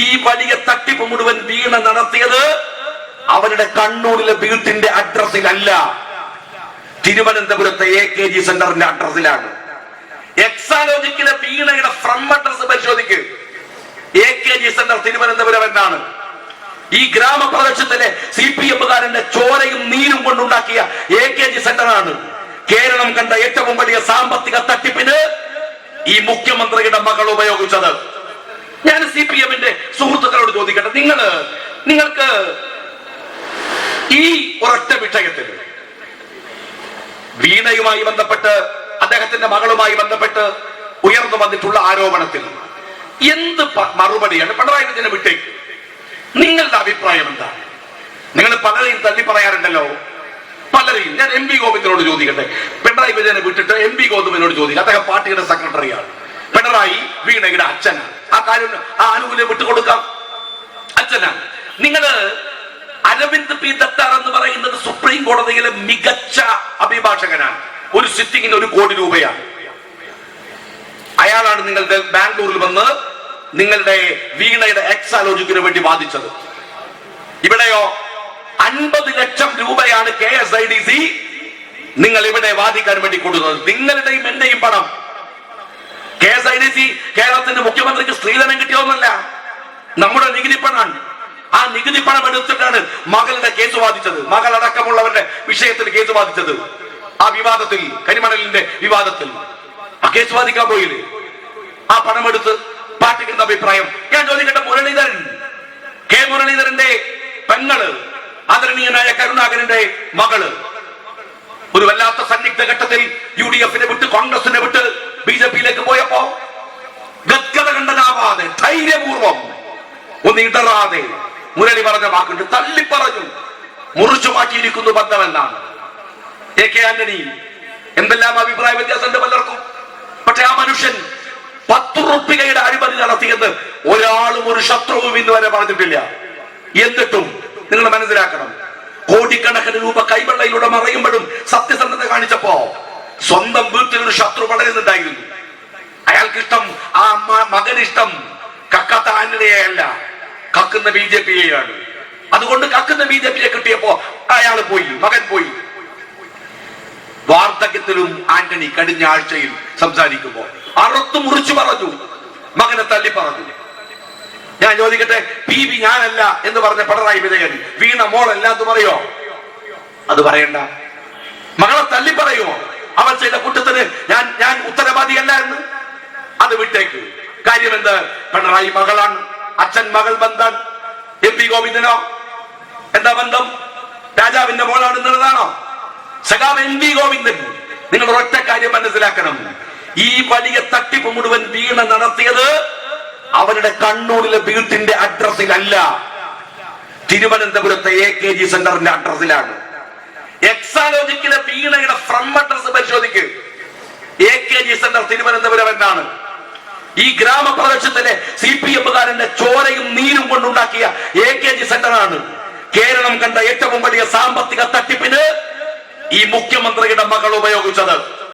ഈ വലിയ തട്ടിപ്പ് മുഴുവൻ വീണ നടത്തിയത് അവരുടെ കണ്ണൂരിലെ വീട്ടിന്റെ അഡ്രസ്സിലല്ല തിരുവനന്തപുരത്തെ എ കെ ജി സെന്ററിന്റെ അഡ്രസ്സിലാണ് എക്സാലോജിക്കിലെ വീണയുടെ from address പരിശോധിക്ക്. A K G centre Thiruvananthapuram എന്നാണ്. ഈ ഗ്രാമപ്രദേശത്തിലെ സി പി എമ്മുകാരന്റെ ചോരയും നീരും കൊണ്ടുണ്ടാക്കിയ എ കെ ജി സെന്ററാണ് കേരളം കണ്ട ഏറ്റവും വലിയ സാമ്പത്തിക തട്ടിപ്പിന് ഈ മുഖ്യമന്ത്രിയുടെ മകൾ ഉപയോഗിച്ചത്. ഞാൻ സി പി എമ്മിന്റെ സുഹൃത്തുക്കളോട് ചോദിക്കട്ടെ. നിങ്ങൾ നിങ്ങൾക്ക് ഈ ഒരൊറ്റ വിഷയത്തിൽ വീണയുമായി ബന്ധപ്പെട്ട് അദ്ദേഹത്തിന്റെ മകളുമായി ബന്ധപ്പെട്ട് ഉയർന്നു വന്നിട്ടുള്ള ആരോപണത്തിൽ എന്ത് മറുപടിയാണ് പിണറായി വിജയനെ വിട്ടേക്ക്? നിങ്ങളുടെ അഭിപ്രായം എന്താണ് നിങ്ങൾ പലരെയും തള്ളി പറയാറുണ്ടല്ലോ. പലരെയും. ഞാൻ എം പി ഗോവിന്ദനോട് ചോദിക്കട്ടെ. പിണറായി വിജയനെ വിട്ടിട്ട് എം പി ഗോവിന്ദനോട് ചോദിക്കുക അദ്ദേഹം പാർട്ടിയുടെ സെക്രട്ടറിയാണ് പിണറായി വീണയുടെ അച്ഛനാണ്. ആ കാര്യം ആ ആനുകൂല്യം വിട്ടുകൊടുക്കാം. അച്ഛനാണ് നിങ്ങൾ അരവിന്ദ് പി. ദത്താർ എന്ന് പറയുന്നത് സുപ്രീം കോടതിയിലെ മികച്ച അഭിഭാഷകനാണ്. ഒരു സിറ്റിംഗിന് ഒരു കോടി രൂപയാണ്. അയാളാണ് നിങ്ങളുടെ ബാംഗ്ലൂരിൽ വന്ന് നിങ്ങളുടെ വീണയുടെ എക്സാലോജിക്കിന് വേണ്ടി വാദിച്ചത്. ഇവിടെയോ അൻപത് ലക്ഷം രൂപയാണ് K S I D C നിങ്ങൾ ഇവിടെ വാദിക്കാൻ വേണ്ടി കൊടുക്കുന്നത് നിങ്ങളുടെയും എന്റെയും പണം K S I D C കേരളത്തിന്റെ മുഖ്യമന്ത്രിക്ക് സ്ത്രീധനം കിട്ടിയതൊന്നല്ല നമ്മുടെ നികുതി പണമാണ് ആ നികുതി പണം എടുത്തിട്ടാണ് മകളുടെ കേസ് വാദിച്ചത്. മകൾ അടക്കമുള്ളവരുടെ വിഷയത്തിൽ കേസ് വാദിച്ചത്. ആ വിവാദത്തിൽ കരിമണലിന്റെ വിവാദത്തിൽ. ആ കേസ് വാദിക്കാൻ പോയില്ലേ? ആ പണമെടുത്ത് എന്താ അഭിപ്രായം? ഞാൻ ചോദിക്കട്ടെ മുരളീധരൻ. കെ മുരളീധരന്റെ പെങ്ങൾ ആദരണീയനായ കരുണാകരന്റെ മകൾ. ഒരു വല്ലാത്ത സന്നിഗ്ധ ഘട്ടത്തിൽ യു ഡി എഫിനെ വിട്ട് കോൺഗ്രസിനെ വിട്ട് ബി ജെ പിയിലേക്ക് പോയപ്പോ ഗദ്ഗത കണ്ടനാവാതെ ധൈര്യപൂർവം ഒന്ന് ഇടറാതെ മുരളി പറഞ്ഞ വാക്കുണ്ട് തള്ളി പറഞ്ഞു മുറിച്ചു മാറ്റിയിരിക്കുന്നു ബന്ധമെന്നാണ്. എ കെ ആന്റണി എന്തെല്ലാം അഭിപ്രായ വ്യത്യാസമുണ്ട് പലർക്കും? പക്ഷെ ആ മനുഷ്യൻ പത്ത് റുപ്പികയുടെ അഴിമതി നടത്തിയെന്ന് ഒരാളും ഒരു ശത്രുവും ഇന്ന് വരെ പറഞ്ഞിട്ടില്ല. എന്നിട്ടും നിങ്ങൾ മനസ്സിലാക്കണം കോടിക്കണക്കിന് രൂപ കൈവെള്ളയിലൂടെ മറയുമ്പോഴും സത്യസന്ധത കാണിച്ചപ്പോ സ്വന്തം വീട്ടിൽ ഒരു ശത്രു പടരുന്നുണ്ടായിരുന്നു അയാൾക്ക് ഇഷ്ടം ആ അമ്മ മകനിഷ്ടം കക്കാത്ത ആന്റണിയെയല്ല കക്കുന്ന ബി ജെ പിയെയാണ്. അതുകൊണ്ട് കക്കുന്ന ബി ജെ പിയെ കിട്ടിയപ്പോ അയാൾ പോയി മകൻ പോയി. വാർദ്ധക്യത്തിലും ആന്റണി കഴിഞ്ഞ ആഴ്ചയിൽ സംസാരിക്കുമ്പോ അറുത്തു മുറിച്ചു പറഞ്ഞു മകനെ തല്ലി പറഞ്ഞു. ഞാൻ ചോദിക്കട്ടെ പി ബി ഞാനല്ല എന്ന് പറഞ്ഞ പിണറായി വിജയൻ വീണ മോളല്ല എന്ന് പറയോ? അത് പറയണ്ട. മകളെ തള്ളി പറയുമോ അവൾ ചെയ്ത കുറ്റത്തിന് ഞാൻ ഞാൻ ഉത്തരവാദിയല്ല എന്ന് അത് വിട്ടേക്ക്. കാര്യം എന്ത് പിണറായി മകളാണ്. അച്ഛൻ മകൾ ബന്ധം. എം പി ഗോവിന്ദനോ? എന്താ ബന്ധം? രാജാവിന്റെ മോളാണ് എന്നുള്ളതാണോ? സഖാവ് എം പി ഗോവിന്ദൻ. നിങ്ങൾ ഒറ്റ കാര്യം മനസ്സിലാക്കണം. ഈ വലിയ തട്ടിപ്പ് മുഴുവൻ വീണ നടത്തിയത് അവരുടെ കണ്ണൂരിലെ വീട്ടിന്റെ അഡ്രസ്സിലല്ല തിരുവനന്തപുരത്തെ എ കെ ജി സെന്ററിന്റെ അഡ്രസ്സിലാണ് എക്സാലോജിക്കിലെ വീണയുടെ from address പരിശോധിക്ക്. A K G centre Thiruvananthapuram എന്നാണ്. ഈ ഗ്രാമപ്രദേശത്തിലെ സി പി എമ്മുകാരന്റെ ചോരയും നീരും കൊണ്ടുണ്ടാക്കിയ എ കെ ജി സെന്ററാണ് കേരളം കണ്ട ഏറ്റവും വലിയ സാമ്പത്തിക തട്ടിപ്പിന് ഈ മുഖ്യമന്ത്രിയുടെ മകൾ ഉപയോഗിച്ചത്.